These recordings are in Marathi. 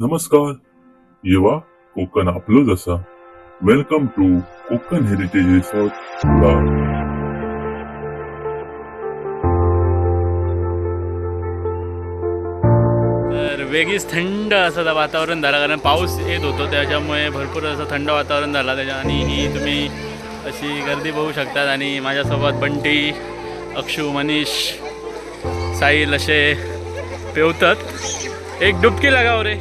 नमस्कार. येवा कोकण आपलो जसा. Welcome to Konkan heritage resort तर वेगळीच थंड असं वातावरण झालं कारण पाऊस येत होतो त्याच्यामुळे भरपूर असं थंड वातावरण झालं त्याच्या आणि ही तुम्ही अशी गर्दी बघू शकतात. आणि माझ्यासोबत बंटी अक्षू मनीष साहिल असे पेवतात. एक डुबकी लगाव रे.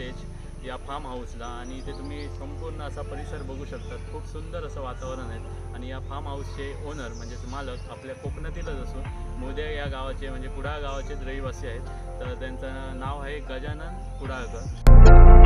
हेरिटेज या फार्म हाऊसला आणि इथे तुम्ही संपूर्ण असा परिसर बघू शकतात. खूप सुंदर असं वातावरण आहे. आणि या फार्म हाऊसचे ओनर म्हणजेच मालक आपल्या कोकणातीलच असून मोदे या गावाचे म्हणजे कुडाळ गावाचेच रहिवासी आहेत. तर त्यांचं नाव आहे गजानन कुडाळकर.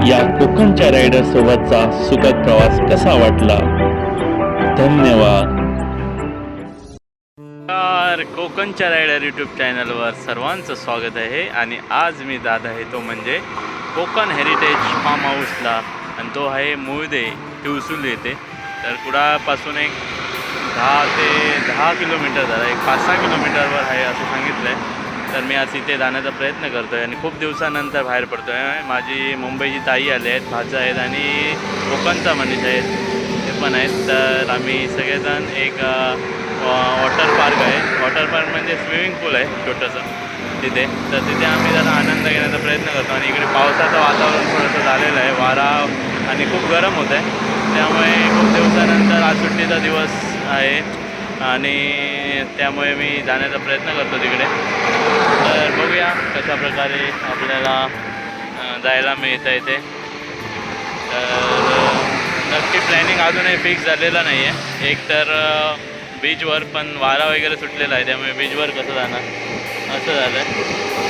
या कोकणच्या रायडर सोबतचा सुखद प्रवास कसा वाटला? धन्यवाद. कोकणच्या रायडर यूट्यूब चॅनलवर सर्वांचं स्वागत आहे आणि आज मी जात आहे तो म्हणजे कोकण हेरिटेज फार्म हाऊसला आणि तो आहे मुळदे ट्युसूल येते तर कुडापासून एक दहा ते दहा किलोमीटर झाला एक पाच सहा किलोमीटरवर आहे असं सांगितलं आहे तर मी आज इथे जाण्याचा प्रयत्न करतो आहे आणि खूप दिवसानंतर बाहेर पडतो आहे माझी मुंबईची ताई आले आहेत भाचा आहेत आणि कोकणचा मनीष आहेत. ते पण आहेत. तर आम्ही सगळेजण एक वॉटर पार्क आहे. वॉटर पार्क म्हणजे स्विमिंग पूल आहे छोटंसं तिथे. तर तिथे आम्ही जरा आनंद घेण्याचा प्रयत्न करतो आणि इकडे पावसाचं वातावरण थोडंसं झालेलं आहे. वारा आणि खूप गरम होत आहे त्यामुळे खूप दिवसानंतर आज सुट्टीचा दिवस आहे आणि त्यामुळे मी जाण्याचा प्रयत्न करतो तिकडे. तर बघूया कशा प्रकारे आपल्याला जायला मिळतं इथे तर नक्की प्लॅनिंग अजूनही फिक्स झालेलं नाही आहे एक तर बीचवर पण वारा वगैरे सुटलेला आहे त्यामुळे बीचवर कसं जाणार? असं झालं आहे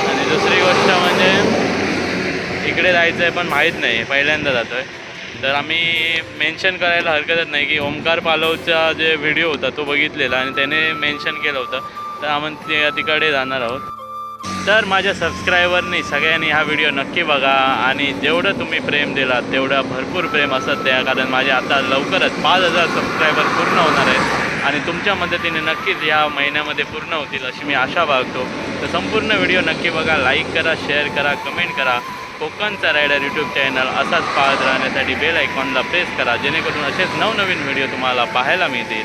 आणि दुसरी गोष्ट म्हणजे इकडे जायचं आहे पण माहीत नाही पहिल्यांदा जातो आहे तर आम्ही मेन्शन करायला हरकतच नाही की ओमकार पालवचा जे व्हिडिओ होता तो बघितलेला आणि त्याने मेन्शन केलं होतं. तर आम्ही ते तिकडे जाणार आहोत. तर माझ्या सबस्क्रायबरनी सगळ्यांनी हा व्हिडिओ नक्की बघा आणि जेवढं तुम्ही प्रेम दिलात तेवढं भरपूर प्रेम असत द्या कारण माझे आता लवकरच पाच हजार सबस्क्रायबर पूर्ण होणार आहेत आणि तुमच्या मदतीने नक्कीच या महिन्यामध्ये पूर्ण होतील अशी मी आशा बाळगतो. तर संपूर्ण व्हिडिओ नक्की बघा लाईक करा शेअर करा कमेंट करा. कोकणचा रायडर यूट्यूब चॅनल असाच पाहत राहण्यासाठी बेल आयकॉनला प्रेस करा जेणेकरून असेच नवनवीन व्हिडिओ तुम्हाला पाहायला मिळतील.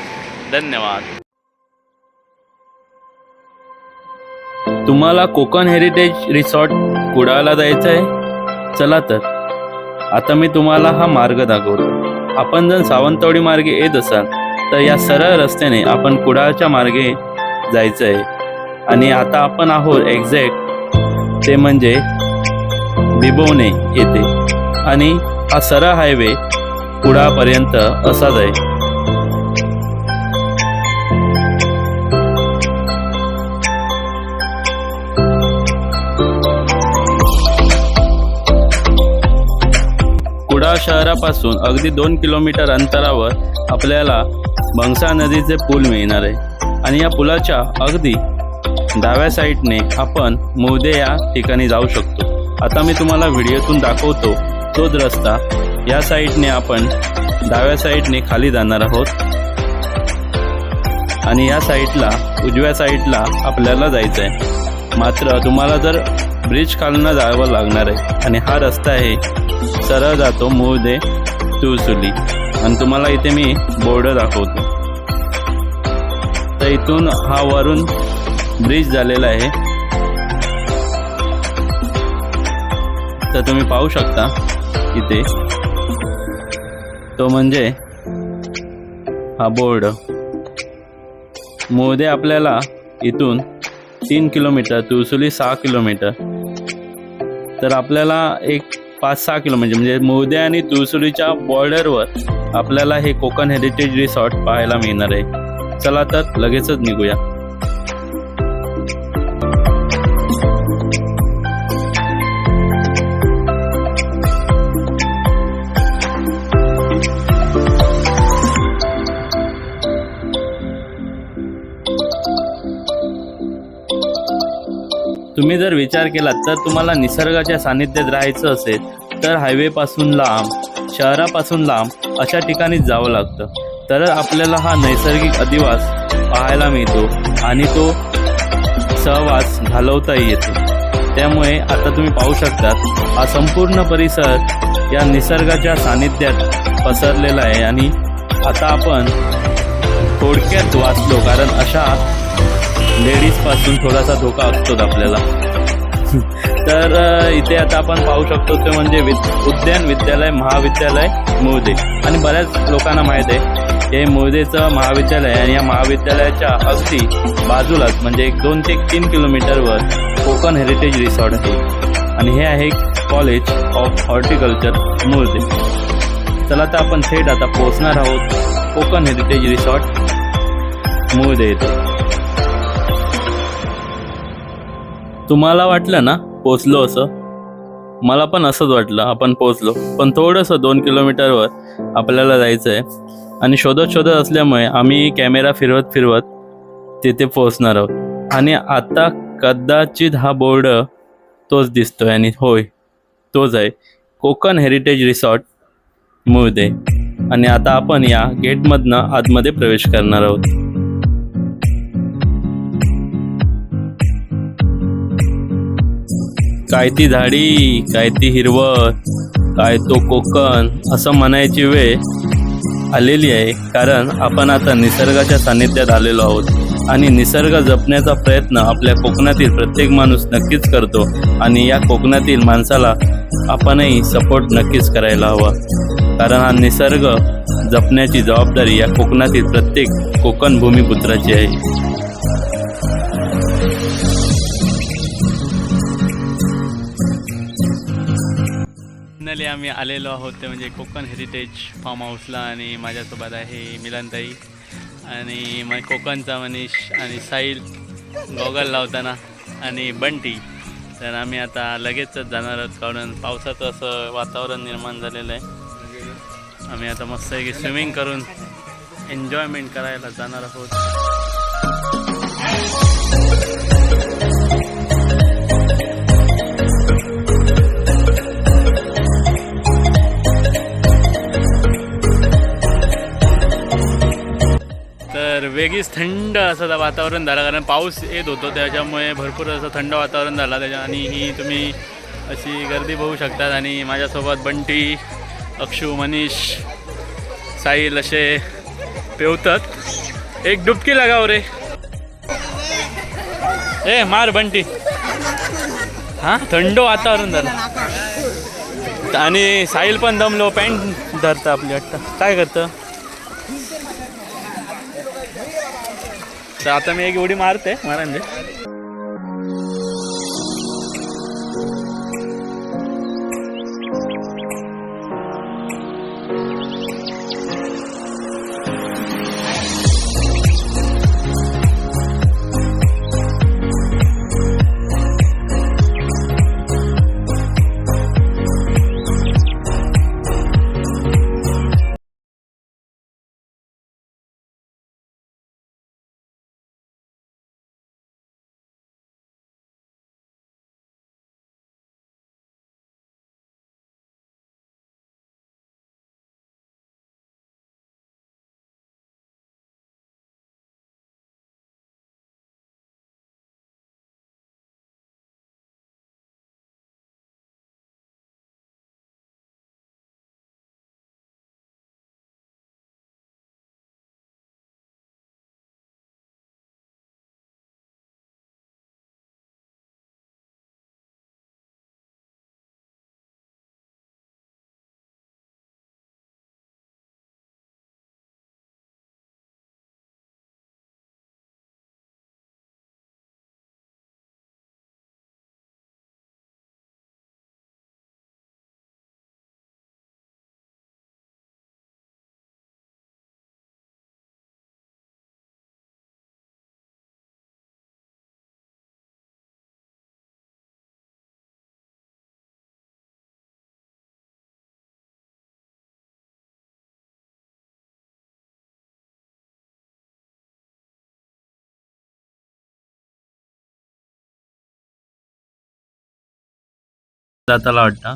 धन्यवाद. तुम्हाला कोकण हेरिटेज रिसॉर्ट कुडाळला जायचं आहे? चला तर. आता मी तुम्हाला हा मार्ग दाखवतो. आपण जर सावंतवाडी मार्गे येत असाल तर या सरळ रस्त्याने आपण कुडाळच्या मार्गे जायचं आहे. आणि आता आपण आहोत एक्झॅक्ट ते म्हणजे बिबवणे येते. आणि हा सरळ हायवे कुडापर्यंत असाच आहे. कुडाळ शहरापासून अगदी दोन किलोमीटर अंतरावर आपल्याला भंगसा नदीचे पूल मिळणार आहे. आणि या पुलाच्या अगदी डाव्या साईडने आपण मोदे या ठिकाणी जाऊ शकतो. आता मी तुम्हाला व्हिडिओतून दाखवतो तोच रस्ता या साईडने आपण डाव्या साईडने खाली जाणार आहोत. आणि या साईडला उजव्या साईडला आपल्याला जायचं आहे मात्र तुम्हाला जर ब्रिज खालनं जावं लागणार आहे आणि हा रस्ता आहे सरळ जातो मूळ दे तुळसुली आणि तुम्हाला इथे मी बोर्ड दाखवतो. तर इथून हा वरून ब्रिज झालेला आहे. तर तुम्ही पाहू शकता इथे. तो म्हणजे हा बोर्ड. मोदे आपल्याला इथून तीन किलोमीटर तुळसुली सहा किलोमीटर. तर आपल्याला एक पाच सहा किलो म्हणजे म्हणजे मोदे आणि तुळसुलीच्या बॉर्डरवर आपल्याला हे कोकण हेरिटेज रिसॉर्ट पाहायला मिळणार आहे. चला तर लगेचच निघूया. तुम्ही जर विचार केलात तर तुम्हाला निसर्गाच्या सानिध्यात राहायचं असेल तर हायवेपासून लांब शहरापासून लांब अशा ठिकाणी जावं लागतं. तर आपल्याला हा नैसर्गिक अधिवास पाहायला मिळतो आणि तो सहवास घालवताही येतो. त्यामुळे आता तुम्ही पाहू शकतात हा संपूर्ण परिसर या निसर्गाच्या सानिध्यात पसरलेला आहे आणि आता आपण थोडक्यात वाचलो कारण अशा लेडीजपासून थोडासा धोका असतोच आपल्याला. तर इथे आता आपण पाहू शकतो ते म्हणजे विद उद्यान विद्यालय महाविद्यालय मुळदे. आणि बऱ्याच लोकांना माहीत आहे हे मुळदेचं महाविद्यालय आहे आणि या महाविद्यालयाच्या अगदी बाजूलाच म्हणजे एक दोन ते तीन किलोमीटरवर कोकण हेरिटेज रिसॉर्ट आहे. आणि हे आहे कॉलेज ऑफ हॉर्टिकल्चर मुळदे. चला तर आपण थेट आता पोहोचणार आहोत कोकण हेरिटेज रिसॉर्ट मुळदे येथे. तुम्हाला वाटलं ना? पोचलो असं? मला पण असंच वाटलं आपण पोचलो. पण थोडंसं दोन किलोमीटरवर आपल्याला जायचं आहे आणि शोधत शोधत असल्यामुळे आम्ही कॅमेरा फिरवत फिरवत तिथे पोचणार आहोत. आणि आता कदाचित हा बोर्ड तोच दिसतोय आणि होय तोच आहे. Konkan heritage resort Mulde. आणि आता आपण या गेटमधनं आतमध्ये प्रवेश करणार आहोत. काय ती झाडी काय ती हिरवळ काय तो कोकण असं म्हणायची वेळ आलेली आहे. कारण आपण आता निसर्गाच्या सानिध्यात आलेलो आहोत. आणि निसर्ग जपण्याचा प्रयत्न आपल्या कोकणातील प्रत्येक माणूस नक्कीच करतो. आणि या कोकणातील माणसाला आपणही सपोर्ट नक्कीच करायला हवा. कारण हा निसर्ग जपण्याची जबाबदारी या कोकणातील प्रत्येक कोकण भूमिपुत्राची आहे. फायनली आम्ही आलेलो आहोत ते म्हणजे कोकण हेरिटेज फार्म हाऊसला आणि माझ्यासोबत आहे मिलनताई. आणि मग कोकणचा मनीष आणि साईल गॉगल लावताना आणि बंटी. तर आम्ही आता लगेचच जाणार आहोत कारण पावसाचं असं वातावरण निर्माण झालेलं आहे. आम्ही आता मस्त की स्विमिंग करून एन्जॉयमेंट करायला जाणार आहोत. वेगळीच थंड असं वातावरण झालं कारण पाऊस येत होतो त्याच्यामुळे भरपूर असं थंड वातावरण झालं त्याच्या आणि ही तुम्ही अशी गर्दी बघू शकतात आणि माझ्यासोबत बंटी अक्षू मनीष साईल असे पेवतात. एक डुबकी लगाव रे. ए मार बंटी. हां? थंड वातावरण झालं. आणि साहिल पण दमलो पॅन्ट धरतं आपली वाटतं काय करतं? तर आता मी एक उडी मारते मारांजे जाताला वाटतं.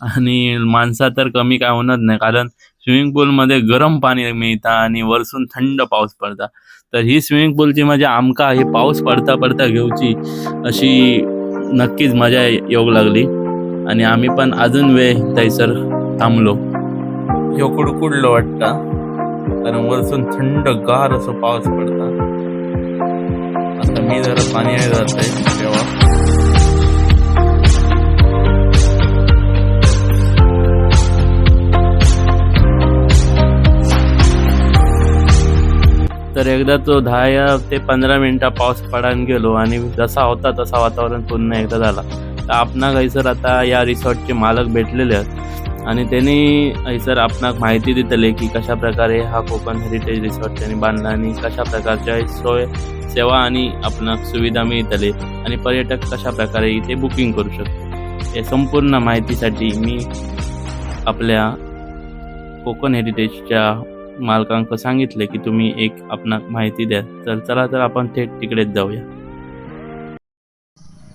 आणि माणसा तर कमी काय होणार नाही. कारण स्विमिंग पूलमध्ये गरम पाणी मिळता आणि वरसून थंड पाऊस पडता. तर ही स्विमिंग पूलची मजा आमका ही पाऊस पडता पडता घेऊची अशी नक्कीच मजा येऊ लागली. आणि आम्ही पण अजून वेळ थंयसर थांबलो. ह्यो कुडकुडलो वाटता? कारण वरसून थंड गार असं पाऊस पडता. आता मी जरा पाणी जात आहे तेव्हा तर एकदा तो दहा या ते पंधरा मिनिटा पाऊस पडान गेलो आणि जसा होता तसा वातावरण पुन्हा एकदा झाला. तर आपणाक हैसर आता या रिसॉर्टचे मालक भेटलेले आहेत. आणि त्यांनी हैसर आपणाक माहिती दितले की कशा प्रकारे हा कोकण हेरिटेज रिसॉर्ट त्यांनी बांधला आणि कशा प्रकारच्या सोय सेवा आणि आपणाक सुविधा मिळतले आणि पर्यटक कशा प्रकारे इथे बुकिंग करू शकतो या संपूर्ण माहितीसाठी मी आपल्या कोकण हेरिटेजच्या मालकांक सांगितले की तुम्ही एक आपणाक माहिती द्या. तर चला तर आपण थेट तिकडेच जाऊया.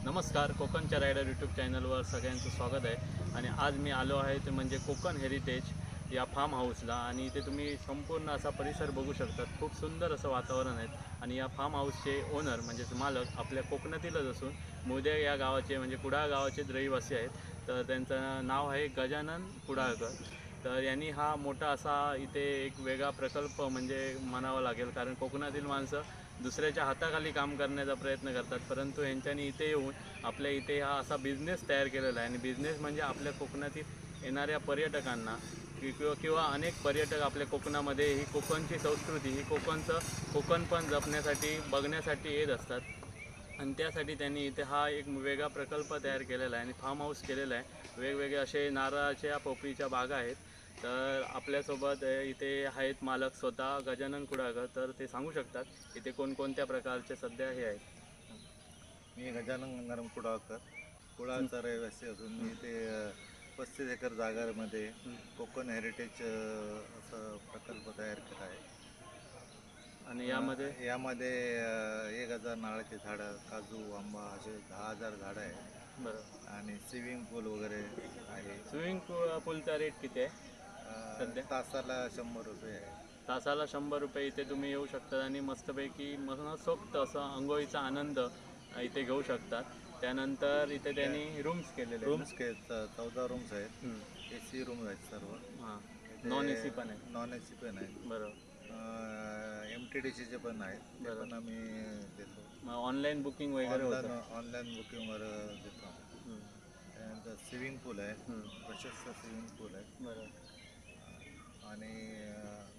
नमस्कार कोकणच्या रायडर यूट्यूब चॅनलवर सगळ्यांचं स्वागत आहे. आणि आज मी आलो आहे ते म्हणजे कोकण हेरिटेज या फार्म हाऊसला आणि इथे तुम्ही संपूर्ण असा परिसर बघू शकतात. खूप सुंदर असं वातावरण आहे. आणि या फार्म हाऊसचे ओनर म्हणजेच मालक आपल्या कोकणातीलच असून मोदे या गावाचे म्हणजे कुडाळ गावाचे रहिवासी आहेत. तर त्यांचं नाव आहे गजानन कुडाळकर. तर यांनी हा मोठा असा इथे एक वेगळा प्रकल्प म्हणजे म्हणावा लागेल कारण कोकणातील माणसं दुसऱ्याच्या हाताखाली काम करण्याचा प्रयत्न करतात परंतु यांच्यानी इथे येऊन आपल्या इथे हा असा बिझनेस तयार केलेला आहे. आणि बिझनेस म्हणजे आपल्या कोकणातील येणाऱ्या पर्यटकांना किंवा किंवा अनेक पर्यटक आपल्या कोकणामध्ये ही कोकणची संस्कृती ही कोकणचं कोकण पण जपण्यासाठी बघण्यासाठी येत असतात. आणि त्यासाठी त्यांनी इथे हा एक वेगळा प्रकल्प तयार केलेला आहे आणि फार्म हाऊस केलेला आहे. वेगवेगळे असे नारळाच्या पोपळीच्या बागा आहेत. तर आपल्यासोबत इथे आहेत मालक स्वतः गजानन कुडाळकर. तर ते सांगू शकतात इथे कोणकोणत्या प्रकारचे सध्या हे आहेत. मी गजानन गंगाराम कुडाळकर. कुडाळचा रहिवासी असून मी ते पस्तीस एकर जागामध्ये कोकण हेरिटेज असं प्रकल्प तयार केला आहे. आणि यामध्ये? यामध्ये एक हजार नारळाची झाडं काजू आंबा असे दहा हजार झाडं आहे बरं. आणि स्विमिंग पूल वगैरे आहे. स्विमिंग पूलचा रेट किती आहे? सध्या? तासाला शंभर रुपये आहे. तासाला शंभर रुपये इथे तुम्ही येऊ शकतात आणि मस्तपैकी मनसोक्त असं अंघोळीचा आनंद इथे घेऊ शकतात. त्यानंतर इथे त्यांनी रूम्स केलेले रूम्स के चौदा रूम्स आहेत? ए सी रूम आहेत सर्व. हां. नॉन ए सी पण आहे नॉन ए सी पण आहेत. बरोबर. एम टी डी सीचे पण आहेत. ते बरं. पण आम्ही देतो. मग ऑनलाईन बुकिंग वगैरे ऑनलाईन होतं. ऑनलाईन बुकिंगवर देतो. त्यानंतर स्विमिंग पूल आहे. हम्म. प्रशस्त स्विमिंग पूल आहे. बरं आणि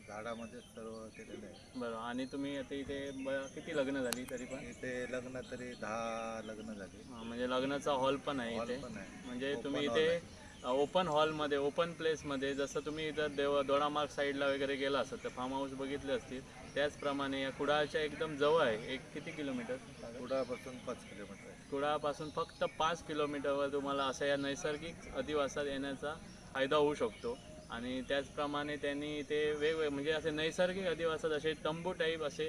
झाडामध्ये सर्व केलेलं आहे. बरं आणि तुम्ही आता इथे ब- किती लग्न झाली तरी पण? इथे लग्न तरी दहा लग्न झाली. हां, म्हणजे लग्नाचा हॉल पण आहे हॉल इथे. पण आहे. म्हणजे Open तुम्ही hall इथे ओपन हॉलमध्ये ओपन प्लेसमध्ये जसं तुम्ही इथं देव दोडामार्ग साईडला वगैरे गेला असत तर फार्म हाऊस बघितले असतील त्याचप्रमाणे या कुडाळच्या एकदम जवळ आहे एक किती किलोमीटर कुडापासून पाच किलोमीटर आहे. कुडाळपासून फक्त पाच किलोमीटरवर तुम्हाला अशा या नैसर्गिक अधिवासात येण्याचा फायदा होऊ शकतो. आणि त्याचप्रमाणे त्यांनी ते वेगवेगळे म्हणजे असे नैसर्गिक अधिवासात असे तंबू टाईप असे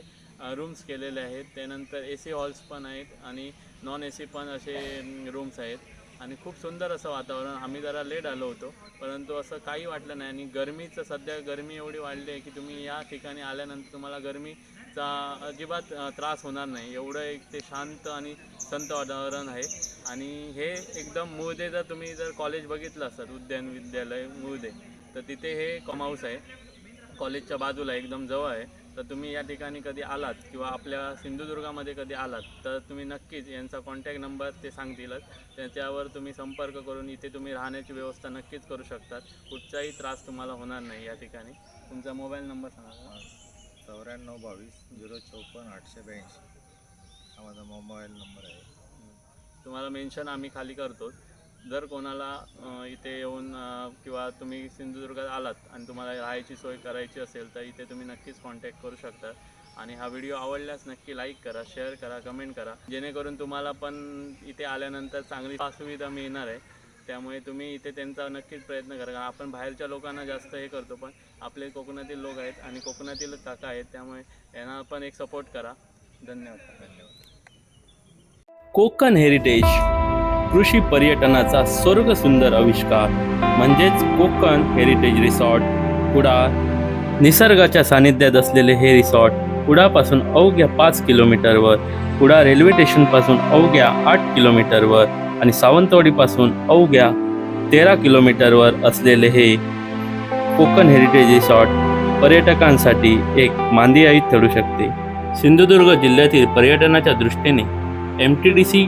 रूम्स केलेले आहेत. त्यानंतर ए सी हॉल्स पण आहेत आणि नॉन ए सी पण असे रूम्स आहेत. आणि खूप सुंदर असं वातावरण. आम्ही जरा लेट आलो होतो परंतु असं काही वाटलं नाही. आणि गरमीचं सध्या गरमी एवढी वाढली आहे की तुम्ही या ठिकाणी आल्यानंतर तुम्हाला गरमीचा अजिबात त्रास होणार नाही. एवढं एक ते शांत आणि संत वातावरण आहे. आणि हे एकदम मुळदे जर तुम्ही जर कॉलेज बघितलं असतात उद्यान विद्यालय मुळदे तर तिथे हे कॉम हाऊस आहे. कॉलेजच्या बाजूला एकदम जवळ आहे. तर तुम्ही या ठिकाणी कधी आलात किंवा आपल्या सिंधुदुर्गामध्ये कधी आलात तर तुम्ही नक्कीच यांचा कॉन्टॅक्ट नंबर ते सांगतीलच. त्याच्यावर तुम्ही संपर्क करून इथे तुम्ही राहण्याची व्यवस्था नक्कीच करू शकतात. कुठचाही त्रास तुम्हाला होणार नाही या ठिकाणी. तुमचा मोबाईल नंबर सांगा? चौऱ्याण्णव बावीस झिरो चौपन्न आठशे ब्याऐंशी हा माझा मोबाईल नंबर आहे. तुम्हाला मेन्शन आम्ही खाली करतो. जर कोणाला इथे येऊन किंवा तुम्ही सिंधुदुर्गात आलात आणि तुम्हाला राहायची सोय करायची असेल तर इथे तुम्ही नक्कीच कॉन्टॅक्ट करू शकता. आणि हा व्हिडिओ आवडल्यास नक्की लाईक करा शेअर करा कमेंट करा. जेणेकरून तुम्हाला पण इथे आल्यानंतर चांगली सुविधा मिळणार आहे. त्यामुळे तुम्ही इथे त्यांचा नक्कीच प्रयत्न करा. कारण आपण बाहेरच्या लोकांना जास्त हे करतो पण आपले कोकणातील लोक आहेत आणि कोकणातील काका आहेत त्यामुळे यांना पण एक सपोर्ट करा. धन्यवाद. धन्यवाद कोकण हेरिटेज कृषी पर्यटनाचा स्वर्ग सुंदर आविष्कार म्हणजेच कोकण हेरिटेज रिसॉर्ट कुडाळ निसर्गाच्या सानिध्यात असलेले हे रिसॉर्ट कुडापासून अवघ्या पाच किलोमीटरवर कुडा रेल्वे स्टेशनपासून अवघ्या आठ किलोमीटरवर आणि सावंतवाडीपासून अवघ्या तेरा किलोमीटरवर असलेले हे कोकण हेरिटेज रिसॉर्ट पर्यटकांसाठी एक मांदियाईत ठरू शकते. सिंधुदुर्ग जिल्ह्यातील पर्यटनाच्या दृष्टीने एम टी डी सी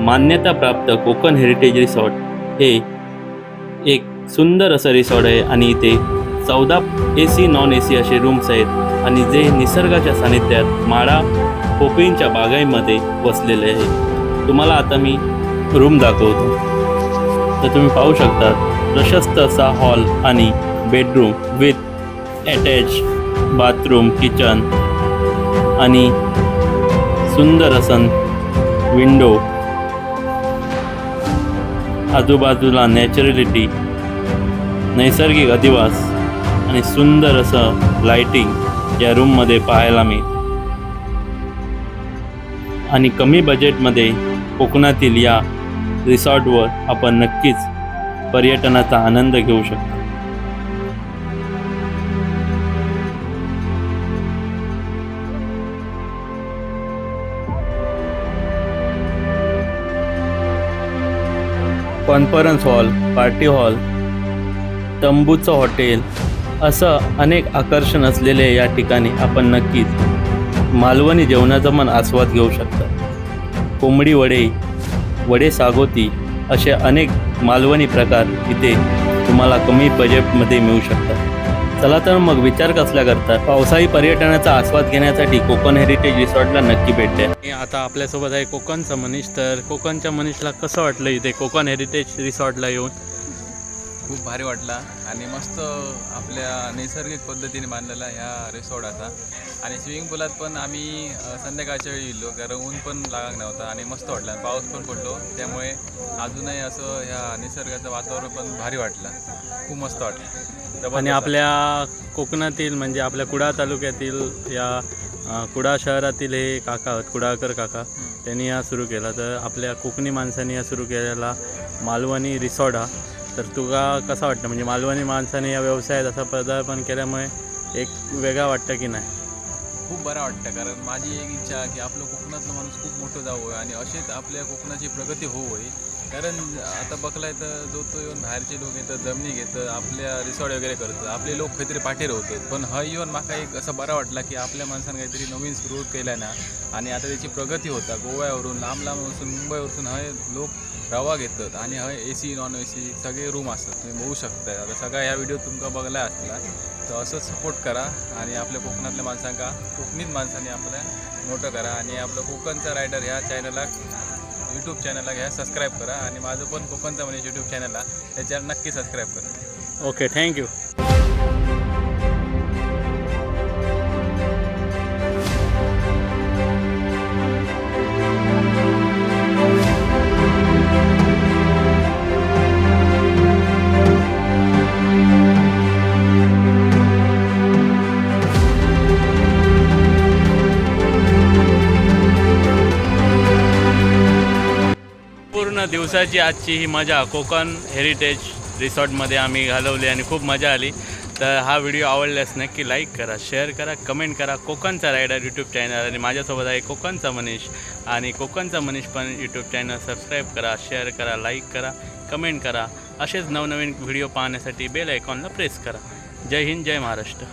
मान्यताप्राप्त कोकण हेरिटेज रिसॉर्ट हे एक सुंदर असं रिसॉर्ट आहे आणि इथे चौदा A C non A C असे रूम्स आहेत आणि जे निसर्गाच्या सानिध्यात माळा पोपळींच्या बागाईमध्ये वसलेले आहे. तुम्हाला आता मी रूम दाखवतो. तर तुम्ही पाहू शकता प्रशस्त असा हॉल आणि bedroom with attach bathroom kitchen आणि सुंदर असं विंडो आजूबाजूला नॅचरॅलिटी नैसर्गिक अधिवास आणि सुंदर असं लाइटिंग या रूममध्ये पाहायला मिळते. आणि कमी बजेटमध्ये कोकणातील या रिसॉर्टवर आपण नक्कीच पर्यटनाचा आनंद घेऊ शकतो. कॉन्फरन्स हॉल पार्टी हॉल तंबूचं हॉटेल असं अनेक आकर्षण असलेले या ठिकाणी आपण नक्कीच मालवणी जेवणाचा मन आस्वाद घेऊ शकता. कोंबडी वडे वडे सागोती असे अनेक मालवणी प्रकार इथे तुम्हाला कमी बजेटमध्ये मिळू शकतात. चला तर मग विचार कसला करता. पावसाळी पर्यटनाचा आस्वाद घेण्यासाठी कोकण हेरिटेज रिसॉर्टला नक्की भेट द्या. आणि आता आपल्यासोबत आहे कोकणचा मनीष. तर कोकणच्या मनीषला कसं वाटलं इथे कोकण हेरिटेज रिसॉर्टला येऊन? खूप भारी वाटला आणि मस्त आपल्या नैसर्गिक पद्धतीने बांधलेला ह्या रिसॉर्ट असा आणि स्विमिंग पूलात पण आम्ही संध्याकाळच्या वेळी येलो कारण ऊन पण लागाक नव्हता आणि मस्त वाटला पाऊस पण पडलो. त्यामुळे अजूनही असं ह्या निसर्गाचं वातावरण पण भारी वाटलं. खूप मस्त वाटलं. आणि आपल्या कोकणातील म्हणजे आपल्या कुडाळ तालुक्यातील या अ, कुडाळ शहरातील हे काका आहेत कुडाळकर काका त्यांनी हा सुरू केला. तर आपल्या कोकणी माणसांनी हा सुरू केलेला मालवणी रिसॉर्ट हा. तर तुला कसा वाटतं? म्हणजे मालवणी माणसाने या व्यवसायात असा पदार्पण केल्यामुळे एक वेगळा वाटतं की नाही? खूप बरं वाटतं कारण माझी एक इच्छा की आपलं कोकणातलं माणूस खूप मोठं जावं आणि असेच आपल्या कोकणाची प्रगती होऊ कारण आता बघलाय तर जो तो येऊन बाहेरचे लोक येतात जमिनी घेतं आपल्या रिसॉर्ट वगैरे करतात आपले लोक काहीतरी पाठीर होतात पण हा येऊन माका एक असं बरा वाटला की आपल्या माणसानं काहीतरी नवीन सुरू केला ना. आणि आता त्याची प्रगती होता गोव्यावरून लांब लांबवरून मुंबईवरून हय लोक रवा घेतात आणि हय A C non A C सगळे रूम असतात. तुम्ही बघू शकता आता सगळा ह्या व्हिडिओ तुमका बघला असला तर असंच सपोर्ट करा आणि आपल्या कोकणातल्या माणसांका कोकणीत माणसांनी आपल्या मोठं करा. आणि आपलं कोकणचा रायडर ह्या चॅनलला यूट्यूब चॅनलला घ्या सबस्क्राईब करा. आणि माझं पण कोकणचा म्हणजे यूट्यूब चॅनलला त्याच्यावर नक्की सबस्क्राईब करा. ओके थँक्यू दिवसाची आजची ही मजा कोकण हेरिटेज रिसॉर्टमध्ये आम्ही घालवली आणि खूप मजा आली. तर हा व्हिडिओ आवडल्यास नक्की लाईक करा शेअर करा कमेंट करा. कोकणचा रायडर यूट्यूब चॅनल आणि माझ्यासोबत आहे कोकणचा मनीष. आणि कोकणचा मनीष पण यूट्यूब चॅनल सबस्क्राईब करा शेअर करा लाईक करा कमेंट करा. असेच नवनवीन व्हिडिओ पाहण्यासाठी बेल आयकॉनला प्रेस करा. जय हिंद जय महाराष्ट्र.